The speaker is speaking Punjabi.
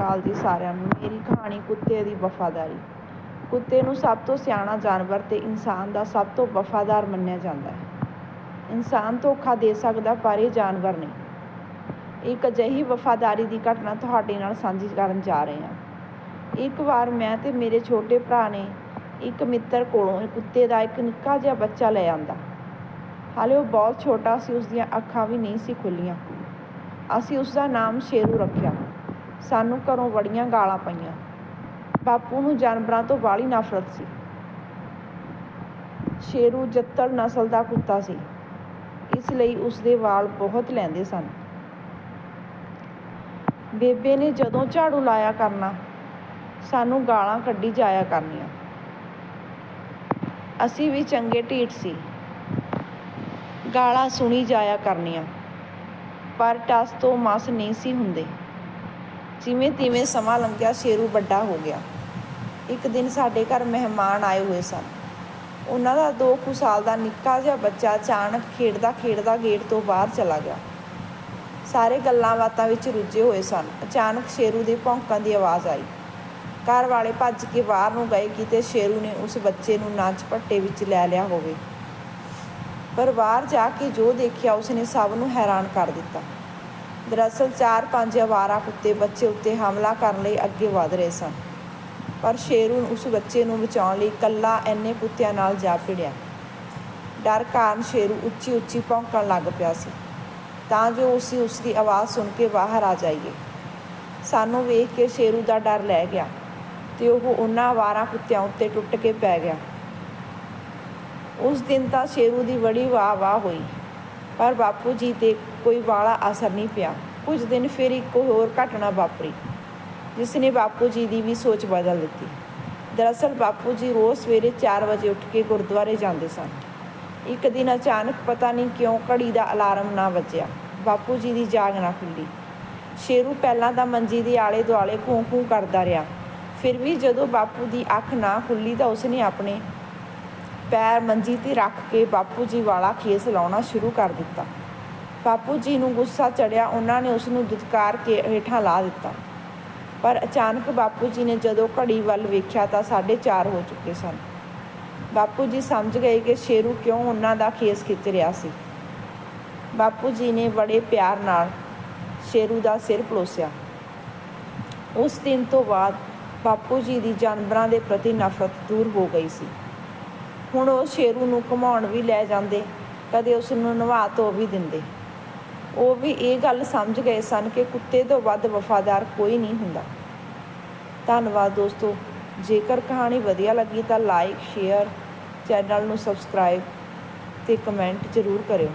ਅਕਾਲ ਜੀ ਸਾਰਿਆਂ ਨੂੰ, ਮੇਰੀ ਕਹਾਣੀ ਕੁੱਤੇ ਦੀ ਵਫ਼ਾਦਾਰੀ। ਕੁੱਤੇ ਨੂੰ ਸਭ ਤੋਂ ਸਿਆਣਾ ਜਾਨਵਰ ਤੇ ਇਨਸਾਨ ਦਾ ਸਭ ਤੋਂ ਵਫ਼ਾਦਾਰ ਮੰਨਿਆ ਜਾਂਦਾ ਹੈ। ਇਨਸਾਨ ਧੋਖਾ ਦੇ ਸਕਦਾ ਪਰ ਇਹ ਜਾਨਵਰ ਨਹੀਂ। ਇੱਕ ਅਜਿਹੀ ਵਫ਼ਾਦਾਰੀ ਦੀ ਘਟਨਾ ਤੁਹਾਡੇ ਨਾਲ ਸਾਂਝੀ ਕਰਨ ਜਾ ਰਹੇ ਹਾਂ। ਇੱਕ ਵਾਰ ਮੈਂ ਤੇ ਮੇਰੇ ਛੋਟੇ ਭਰਾ ਨੇ ਇੱਕ ਮਿੱਤਰ ਕੋਲੋਂ ਕੁੱਤੇ ਦਾ ਇੱਕ ਨਿੱਕਾ ਜਿਹਾ ਬੱਚਾ ਲੈ ਆਂਦਾ। ਹਾਲੇ ਉਹ ਬਹੁਤ ਛੋਟਾ ਸੀ ਉਸ ਦੀਆਂ ਅੱਖਾਂ ਵੀ ਨਹੀਂ ਸੀ ਖੁੱਲੀਆਂ ਅਸੀਂ ਉਸ ਦਾ ਨਾਮ ਸ਼ੇਰੂ ਰੱਖਿਆ। ਸਾਨੂੰ ਘਰੋਂ ਬੜੀਆਂ ਗਾਲਾਂ ਪਈਆਂ। ਬਾਪੂ ਨੂੰ ਜਾਨਵਰਾਂ ਤੋਂ ਬਾਹਲੀ ਨਫ਼ਰਤ ਸੀ। ਸ਼ੇਰੂ ਜੱਤਲ ਨਸਲ ਦਾ ਕੁੱਤਾ ਸੀ। ਇਸ ਲਈ ਉਸ ਦੇ ਵਾਲ ਬਹੁਤ ਲੈਂਦੇ ਸਨ। ਬੇਬੇ ਨੇ ਜਦੋਂ ਝਾੜੂ ਲਾਇਆ ਕਰਨਾ, ਸਾਨੂੰ ਗਾਲਾਂ ਕੱਢੀ ਜਾਇਆ ਕਰਨੀਆਂ। ਅਸੀਂ ਵੀ ਚੰਗੇ ਢੀਠ ਸੀ। ਗਾਲਾਂ ਸੁਣੀ ਜਾਇਆ ਕਰਨੀਆਂ, ਪਰ ਟਸ ਤੋਂ ਮਸ ਨਹੀਂ ਸੀ ਹੁੰਦੇ। ਜਿਵੇਂ ਤਿਵੇਂ ਸਮਾਂ ਲੰਘਿਆ, ਸ਼ੇਰੂ ਵੱਡਾ ਹੋ ਗਿਆ। ਇੱਕ ਦਿਨ ਸਾਡੇ ਘਰ ਮਹਿਮਾਨ ਆਏ ਹੋਏ ਸਨ। ਉਹਨਾਂ ਦਾ ਦੋ ਕੁ ਸਾਲ ਦਾ ਨਿੱਕਾ ਜਿਹਾ ਬੱਚਾ ਅਚਾਨਕ ਖੇਡਦਾ ਖੇਡਦਾ ਗੇਟ ਤੋਂ ਬਾਹਰ ਚਲਾ ਗਿਆ। ਸਾਰੇ ਗੱਲਾਂ ਬਾਤਾਂ ਵਿੱਚ ਰੁੱਝੇ ਹੋਏ ਸਨ। ਅਚਾਨਕ ਸ਼ੇਰੂ ਦੇ ਭੌਂਕਾਂ ਦੀ ਆਵਾਜ਼ ਆਈ। ਘਰ ਵਾਲੇ ਭੱਜ ਕੇ ਬਾਹਰ ਨੂੰ ਗਏ ਕਿਤੇ ਸ਼ੇਰੂ ਨੇ ਉਸ ਬੱਚੇ ਨੂੰ ਨਾਚ ਪੱਟੇ ਵਿੱਚ ਲੈ ਲਿਆ ਹੋਵੇ। ਪਰ ਬਾਹਰ ਜਾ ਕੇ ਜੋ ਦੇਖਿਆ, ਉਸਨੇ ਸਭ ਨੂੰ ਹੈਰਾਨ ਕਰ ਦਿੱਤਾ। ਦਰਅਸਲ ਚਾਰ ਪੰਜ ਅਵਾਰਾ ਕੁੱਤੇ ਬੱਚੇ ਉੱਤੇ ਹਮਲਾ ਕਰਨ ਲਈ ਅੱਗੇ ਵਧ ਰਹੇ ਸਨ। ਪਰ ਸ਼ੇਰੂ ਉਸ ਬੱਚੇ ਨੂੰ ਬਚਾਉਣ ਲਈ ਇਕੱਲਾ ਐਨੇ ਕੁੱਤਿਆਂ ਨਾਲ ਜਾ ਭਿੜਿਆ। ਡਰ ਕਾਰਨ ਸ਼ੇਰੂ ਉੱਚੀ ਉੱਚੀ ਭੌਂਕਣ ਲੱਗ ਪਿਆ ਸੀ। ਤਾਂ ਜੋ ਉਸੇ ਉਸ ਦੀ ਆਵਾਜ਼ ਸੁਣ ਕੇ ਬਾਹਰ ਆ ਜਾਈਏ। ਸਾਨੂੰ ਵੇਖ ਕੇ ਸ਼ੇਰੂ ਦਾ ਡਰ ਲੈ ਗਿਆ ਤੇ ਉਹ ਉਹਨਾਂ ਅਵਾਰਾ ਕੁੱਤਿਆਂ ਉੱਤੇ ਟੁੱਟ ਕੇ ਪੈ ਗਿਆ। ਉਸ ਦਿਨ ਤਾਂ ਸ਼ੇਰੂ ਦੀ ਬੜੀ ਵਾਹ ਵਾਹ ਹੋਈ। ਪਰ ਬਾਪੂ ਜੀ ਤੇ ਕੋਈ ਵਾਲਾ ਅਸਰ ਨਹੀਂ ਪਿਆ। ਕੁਝ ਦਿਨ ਫਿਰ ਇੱਕ ਹੋਰ ਘਟਨਾ ਵਾਪਰੀ ਜਿਸ ਨੇ ਬਾਪੂ ਜੀ ਦੀ ਵੀ ਸੋਚ ਬਦਲ ਦਿੱਤੀ। ਦਰਅਸਲ ਬਾਪੂ ਜੀ ਰੋਜ਼ ਸਵੇਰੇ 4 ਵਜੇ ਉੱਠ ਕੇ ਗੁਰਦੁਆਰੇ ਜਾਂਦੇ ਸਨ। ਇੱਕ ਦਿਨ ਅਚਾਨਕ ਪਤਾ ਨਹੀਂ ਕਿਉਂ ਘੜੀ ਦਾ ਅਲਾਰਮ ਨਾ ਵੱਜਿਆ। ਬਾਪੂ ਜੀ ਦੀ ਜਾਗ ਨਾ ਖੁੱਲੀ। ਸ਼ੇਰੂ ਪਹਿਲਾਂ ਤਾਂ ਮੰਜੀ ਦੇ ਆਲੇ ਦੁਆਲੇ ਕੂੰ ਕੂੰ ਕਰਦਾ ਰਿਹਾ। ਫਿਰ ਵੀ ਜਦੋਂ ਬਾਪੂ ਦੀ ਅੱਖ ਨਾ ਖੁੱਲੀ ਤਾਂ ਉਸਨੇ ਆਪਣੇ ਪੈਰ ਮੰਜੀ ਤੇ ਰੱਖ ਕੇ ਬਾਪੂ ਜੀ ਵਾਲਾ ਖੇਸ ਲਾਉਣਾ ਸ਼ੁਰੂ ਕਰ ਦਿੱਤਾ। ਬਾਪੂ ਜੀ ਨੂੰ ਗੁੱਸਾ ਚੜਿਆ, ਉਹਨਾਂ ਨੇ ਉਸ ਨੂੰ ਦੁਤਕਾਰ ਕੇ ਹੇਠਾਂ ਲਾ ਦਿੱਤਾ। ਪਰ ਅਚਾਨਕ ਬਾਪੂ ਜੀ ਨੇ ਜਦੋਂ ਘੜੀ ਵੱਲ ਵੇਖਿਆ ਤਾਂ 4:30 ਹੋ ਚੁੱਕੇ ਸਨ। ਬਾਪੂ ਜੀ ਸਮਝ ਗਏ ਕਿ ਸ਼ੇਰੂ ਕਿਉਂ ਉਹਨਾਂ ਦਾ ਖੇਸ ਖਿੱਚ ਰਿਹਾ ਸੀ। ਬਾਪੂ ਜੀ ਨੇ ਬੜੇ ਪਿਆਰ ਨਾਲ ਸ਼ੇਰੂ ਦਾ ਸਿਰ ਪਲੋਸਿਆ। ਉਸ ਦਿਨ ਤੋਂ ਬਾਅਦ ਬਾਪੂ ਜੀ ਦੀ ਜਾਨਵਰਾਂ ਦੇ ਪ੍ਰਤੀ ਨਫ਼ਰਤ ਦੂਰ ਹੋ ਗਈ ਸੀ। ਹੁਣ ਉਹ ਸ਼ੇਰੂ ਨੂੰ ਘੁਮਾਉਣ ਵੀ ਲੈ ਜਾਂਦੇ, ਕਦੇ ਉਸ ਨੂੰ ਨਵਾ ਧੋ ਵੀ ਦਿੰਦੇ। ਉਹ ਵੀ ਇਹ ਗੱਲ ਸਮਝ ਗਏ ਸਨ ਕਿ ਕੁੱਤੇ ਤੋਂ ਵੱਧ ਵਫਾਦਾਰ ਕੋਈ ਨਹੀਂ ਹੁੰਦਾ। ਧੰਨਵਾਦ ਦੋਸਤੋ, ਜੇਕਰ ਕਹਾਣੀ ਵਧੀਆ ਲੱਗੀ ਤਾਂ ਲਾਈਕ ਸ਼ੇਅਰ ਚੈਨਲ ਨੂੰ ਸਬਸਕ੍ਰਾਈਬ ਤੇ ਕਮੈਂਟ ਜ਼ਰੂਰ ਕਰਿਓ।